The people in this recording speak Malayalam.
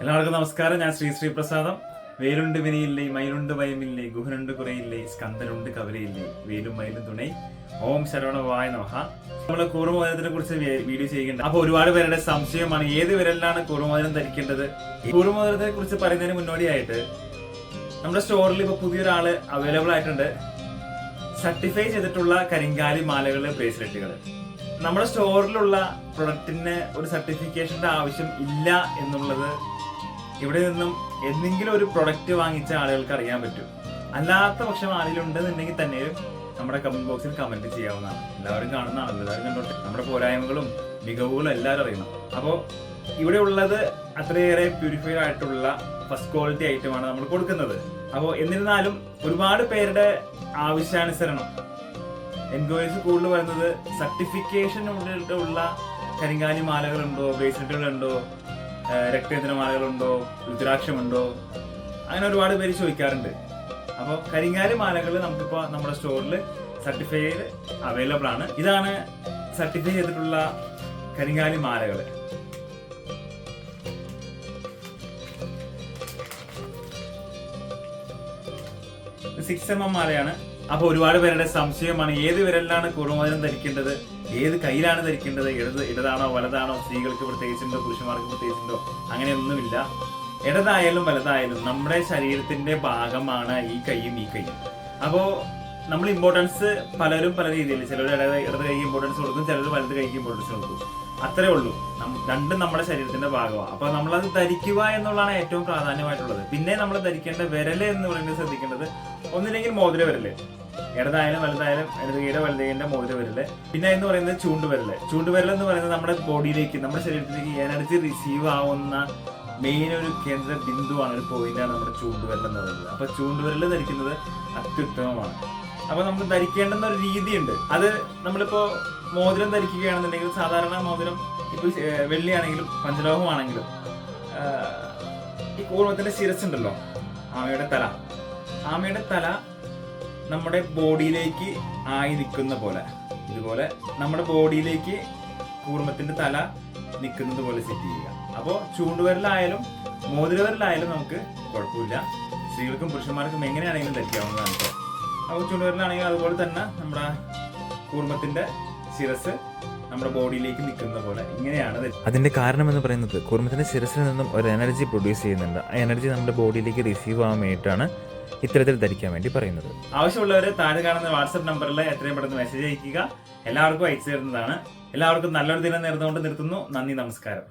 എല്ലാവർക്കും നമസ്കാരം. ഞാൻ ശ്രീ ശ്രീ പ്രസാദം വേലുണ്ട് വിനയില്ലേ മയിലുണ്ട് ഭയമില്ലേ ഗുഹനുണ്ട് കുറയില്ലേ സ്കന്ദനുണ്ട് കവലയില്ലേ വേലും മയിലും തുണൈ. ഓം ശരവണ വായ നമഹ നമ്മൾ കൂറുമോദനത്തിനെ കുറിച്ച് വീഡിയോ ചെയ്യുന്നുണ്ട്. അപ്പൊ ഒരുപാട് പേരുടെ സംശയമാണ് ഏത് വിരലിലാണ് കൂറുമോദനം ധരിക്കേണ്ടത്? കുറുമോചനത്തെ കുറിച്ച് പറയുന്നതിന് മുന്നോടിയായിട്ട് നമ്മുടെ സ്റ്റോറിൽ ഇപ്പൊ പുതിയൊരാൾ അവൈലബിൾ ആയിട്ടുണ്ട്. സർട്ടിഫൈ ചെയ്തിട്ടുള്ള കരിങ്കാലി മാലകൾ ബ്രേസ്ലെറ്റുകൾ നമ്മുടെ സ്റ്റോറിലുള്ള പ്രൊഡക്റ്റിന് ഒരു സർട്ടിഫിക്കേഷന്റെ ആവശ്യം ഇല്ല എന്നുള്ളത് ഇവിടെ നിന്നും എന്തെങ്കിലും ഒരു പ്രൊഡക്റ്റ് വാങ്ങിച്ച ആളുകൾക്ക് അറിയാൻ പറ്റും. അല്ലാത്ത പക്ഷം ആരെങ്കിലും ഉണ്ടെന്നുണ്ടെങ്കിൽ തന്നെയും നമ്മുടെ കമന്റ് ബോക്സിൽ കമന്റ് ചെയ്യാവുന്നതാണ്. എല്ലാവരും കാണുന്നതാണല്ലോ എല്ലാവരും കണ്ടോട്ടെ? നമ്മുടെ പോരായ്മകളും മികവുകളും എല്ലാവരും അറിയണം. അപ്പോൾ ഇവിടെ ഉള്ളത് അത്രയേറെ പ്യൂരിഫൈഡ് ആയിട്ടുള്ള ഫസ്റ്റ് ക്വാളിറ്റി ഐറ്റമാണ് നമ്മൾ കൊടുക്കുന്നത്. അപ്പോൾ എന്നിരുന്നാലും ഒരുപാട് പേരുടെ ആവശ്യാനുസരണം. എൻക്വയറീസ് കൂടുതൽ വരുന്നത് സർട്ടിഫിക്കേഷൻ ഉള്ള കരിങ്കാലി മാലകളുണ്ടോ ബ്രേസ്ലെറ്റുകളുണ്ടോ രക്തേന്ദ്ര മാലകളുണ്ടോ രുദ്രാക്ഷമുണ്ടോ? അങ്ങനെ ഒരുപാട് പേര് ചോദിക്കാറുണ്ട്. അപ്പോൾ കരിങ്ങാലി മാലകൾ നമുക്കിപ്പോൾ നമ്മുടെ സ്റ്റോറിൽ സർട്ടിഫൈഡ് അവൈലബിൾ ആണ്. ഇതാണ് സർട്ടിഫൈ ചെയ്തിട്ടുള്ള കരിങ്ങാലി മാലകൾ സിക്സ് എം എം മാലയാണ്. അപ്പൊ ഒരുപാട് പേരുടെ സംശയമാണ് ഏത് വിരലിലാണ് കുറുമോദനം ധരിക്കേണ്ടത്? ഏത് കയ്യിലാണ് ധരിക്കേണ്ടത്? ഇടത് ഇടതാണോ വലതാണോ? സ്ത്രീകൾക്ക് പ്രത്യേകിച്ചുണ്ടോ? പുരുഷന്മാർക്ക് പ്രത്യേകിച്ചുണ്ടോ? അങ്ങനെയൊന്നുമില്ല. ഇടതായാലും വലതായാലും നമ്മുടെ ശരീരത്തിന്റെ ഭാഗമാണ് ഈ കൈയും ഈ കൈയും. അപ്പോ നമ്മൾ ഇമ്പോർട്ടൻസ് പലരും പല രീതിയിൽ ചിലർ ഇടത് കൈക്ക് ഇമ്പോർട്ടൻസ് കൊടുക്കും ചിലർ വലത് കൈക്ക് ഇമ്പോർട്ടൻസ് കൊടുക്കും. അത്രേ ഉള്ളൂ. രണ്ടും നമ്മുടെ ശരീരത്തിന്റെ ഭാഗമാണ്. അപ്പൊ നമ്മളത് ധരിക്കുക എന്നുള്ളതാണ് ഏറ്റവും പ്രാധാന്യമായിട്ടുള്ളത്. പിന്നെ നമ്മൾ ധരിക്കേണ്ട വിരൽ എന്ന് പറയുന്നത് ശ്രദ്ധിക്കേണ്ടത് ഒന്നില്ലെങ്കിൽ മോതിര വിരൽ. ഇടതായാലും വലുതായാലും ഇടത് കൈയുടെ വലുത് കൈയുടെ മോതിര വിരൽ. പിന്നെ എന്ന് പറയുന്നത് ചൂണ്ടുവിരൽ ചൂണ്ടുവിരൽ എന്ന് പറയുന്നത് നമ്മുടെ ബോഡിയിലേക്ക് നമ്മുടെ ശരീരത്തിലേക്ക് എനർജി റിസീവ് ആവുന്ന മെയിൻ ഒരു കേന്ദ്ര ബിന്ദുവാണ് ഒരു പോയിന്റാണ് നമ്മുടെ ചൂണ്ടുവിരൽ എന്ന് പറയുന്നത്. അപ്പൊ ചൂണ്ടുവിരൽ ധരിക്കുന്നത് അത്യുത്തമമാണ്. അപ്പൊ നമ്മൾ ധരിക്കേണ്ടുന്ന ഒരു രീതിയുണ്ട്. അത് നമ്മളിപ്പോ മോതിരം ധരിക്കുകയാണെന്നുണ്ടെങ്കിൽ സാധാരണ മോതിരം ഇപ്പൊ വെള്ളിയാണെങ്കിലും പഞ്ചലോഹമാണെങ്കിലും ഈ കൂർമ്മത്തിന്റെ ശിരസ് ഉണ്ടല്ലോ ആമയുടെ തല. ആമയുടെ തല നമ്മുടെ ബോഡിയിലേക്ക് ആയി നിൽക്കുന്ന പോലെ ഇതുപോലെ നമ്മുടെ ബോഡിയിലേക്ക് കൂർമ്മത്തിന്റെ തല നിൽക്കുന്നത് പോലെ സെറ്റ് ചെയ്യുക. അപ്പോൾ ചൂണ്ടുവരലായാലും മോതിരവരലായാലും നമുക്ക് കുഴപ്പമില്ല. സ്ത്രീകൾക്കും പുരുഷന്മാർക്കും എങ്ങനെയാണെങ്കിലും ധരിക്കാവുന്നതാണ്. കേട്ടോ അപ്പോൾ ചുണ്ടുവരലാണെങ്കിൽ അതുപോലെ തന്നെ നമ്മുടെ കൂർമ്മത്തിന്റെ ശിരസ് നമ്മുടെ ബോഡിയിലേക്ക് നിൽക്കുന്ന പോലെ ഇങ്ങനെയാണ് അതിന്റെ അതിന്റെ കാരണം എന്ന് പറയുന്നത് കുറുമത്തിന്റെ ശിരസിൽ നിന്നും ഒരു എനർജി പ്രൊഡ്യൂസ് ചെയ്യുന്നുണ്ട്. ആ എനർജി നമ്മുടെ ബോഡിയിലേക്ക് റിസീവ് ആവാൻ വേണ്ടിയിട്ടാണ് ഇത്തരത്തിൽ ധരിക്കാൻ വേണ്ടി പറയുന്നത്. ആവശ്യമുള്ളവർ താഴെ കാണുന്ന വാട്സപ്പ് നമ്പറിൽ എത്രയും പെട്ടെന്ന് മെസ്സേജ് അയക്കുക എല്ലാവർക്കും അയച്ചു തരുന്നതാണ്. എല്ലാവർക്കും നല്ലൊരു ദിനം നേർന്നുകൊണ്ട് നിർത്തുന്നു. നന്ദി നമസ്കാരം.